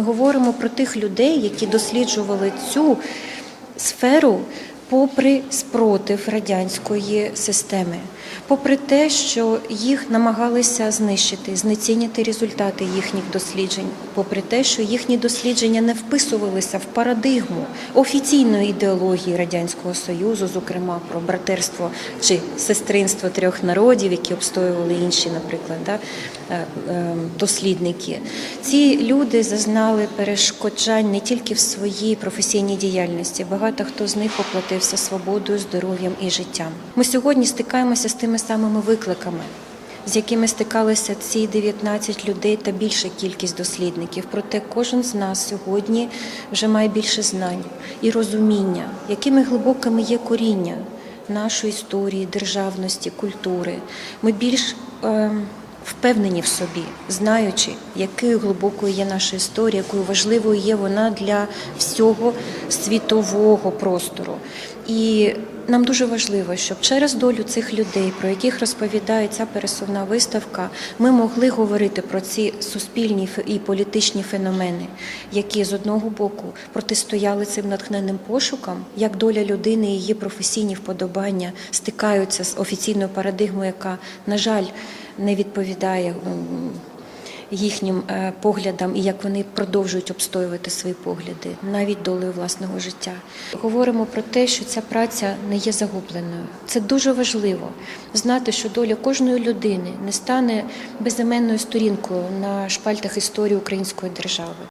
Ми говоримо про тих людей, які досліджували цю сферу попри спротив радянської системи, попри те, що їх намагалися знищити, знецінити результати їхніх досліджень, попри те, що їхні дослідження не вписувалися в парадигму офіційної ідеології радянського союзу, зокрема про братерство чи сестринство трьох народів, які обстоювали інші, наприклад, да, е, е, дослідники. Ці люди зазнали перешкоджань не тільки в своїй професійній діяльності. Багато хто з них поплатився свободою, здоров'ям і життям. Ми сьогодні стикаємося з тими самими викликами. З якими стикалися ці 19 людей та більша кількість дослідників. Проте кожен з нас сьогодні вже має більше знань і розуміння, якими глибокими є коріння нашої історії, державності, культури. Ми більш е, впевнені в собі, знаючи, якою глибокою є наша історія, якою важливою є вона для всього світового простору. І нам дуже важливо, щоб через долю цих людей, про яких розповідає ця пересувна виставка, ми могли говорити про ці суспільні і політичні феномени, які з одного боку протистояли цим натхненним пошукам, як доля людини і її професійні вподобання стикаються з офіційною парадигмою, яка, на жаль, не відповідає. їхнім е, поглядам і як вони продовжують обстоювати свої погляди, навіть долею власного життя. Говоримо про те, що ця праця не є загубленою. Це дуже важливо знати, що доля кожної людини не стане безіменною сторінкою на шпальтах історії української держави.